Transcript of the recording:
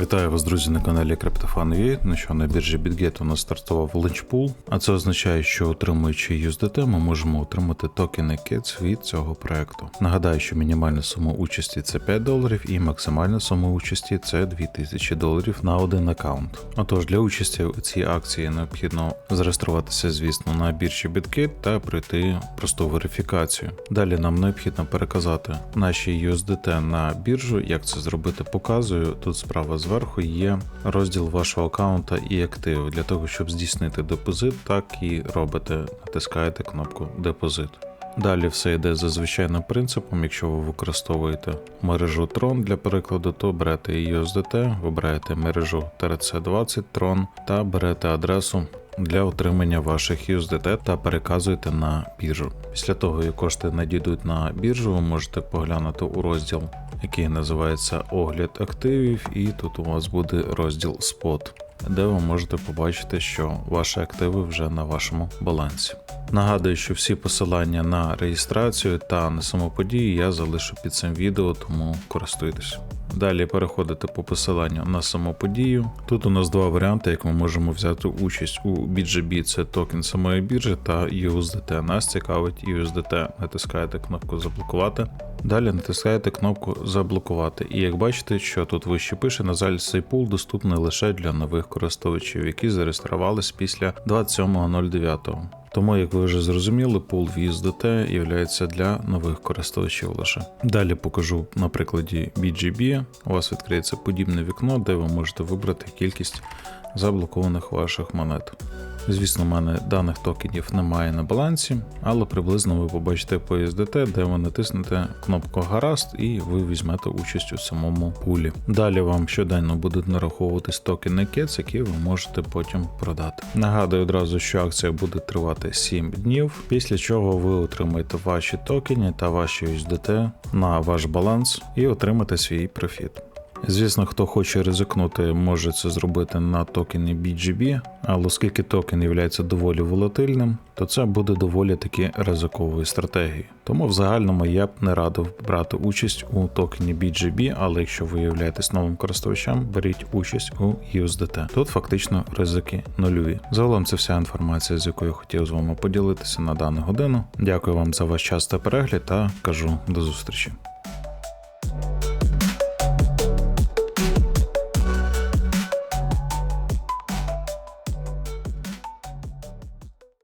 Вітаю вас, друзі, на каналі CryptoFan.ua. Ну що на біржі BitGet у нас стартував ланчпул, а це означає, що отримуючи USDT, ми можемо отримати токени KETS від цього проекту. Нагадаю, що мінімальна сума участі це 5 доларів і максимальна сума участі це 2000 доларів на один аккаунт. Отож, для участі у цій акції необхідно зареєструватися, звісно, на біржі BitGet та пройти просту верифікацію. Далі нам необхідно переказати наші USDT на біржу. Як це зробити, показую. Тут справа зверху є розділ вашого аккаунта і активи. Для того, щоб здійснити депозит, так і робите, натискаєте кнопку депозит. Далі все йде за звичайним принципом. Якщо ви використовуєте мережу Tron для прикладу, то берете USDT, вибираєте мережу TRC20 Tron та берете адресу для отримання ваших USDT та переказуєте на біржу. Після того, як кошти надійдуть на біржу, ви можете поглянути у розділ, який називається Огляд активів, і тут у вас буде розділ Spot, де ви можете побачити, що ваші активи вже на вашому балансі. Нагадую, що всі посилання на реєстрацію та на самоподію я залишу під цим відео, тому користуйтесь. Далі переходите по посиланню на саму подію. Тут у нас два варіанти, як ми можемо взяти участь у BGB, це токен самої біржі та USDT. Нас цікавить USDT. Натискаєте кнопку заблокувати. Далі натискаєте кнопку заблокувати. І як бачите, що тут вище пише, на жаль, цей пул доступний лише для нових користувачів, які зареєструвались після 27.09. Тому, як ви вже зрозуміли, пул VSDT є для нових користувачів лише. Далі покажу на прикладі BGB. У вас відкриється подібне вікно, де ви можете вибрати кількість заблокованих ваших монет. Звісно, в мене даних токенів немає на балансі, але приблизно ви побачите по USDT, де ви натиснете кнопку Гаразд і ви візьмете участь у самому пулі. Далі вам щоденно будуть нараховуватись токени KETS, які ви можете потім продати. Нагадую одразу, що акція буде тривати 7 днів, після чого ви отримаєте ваші токени та ваші USDT на ваш баланс і отримаєте свій профіт. Звісно, хто хоче ризикнути, може це зробити на токені BGB, але оскільки токен є доволі волатильним, то це буде доволі таки ризиковою стратегією. Тому в загальному я б не радив брати участь у токені BGB, але якщо ви являєтесь новим користувачем, беріть участь у USDT. Тут фактично ризики нульові. Загалом це вся інформація, з якою я хотів з вами поділитися на дану годину. Дякую вам за ваш час та перегляд та кажу до зустрічі.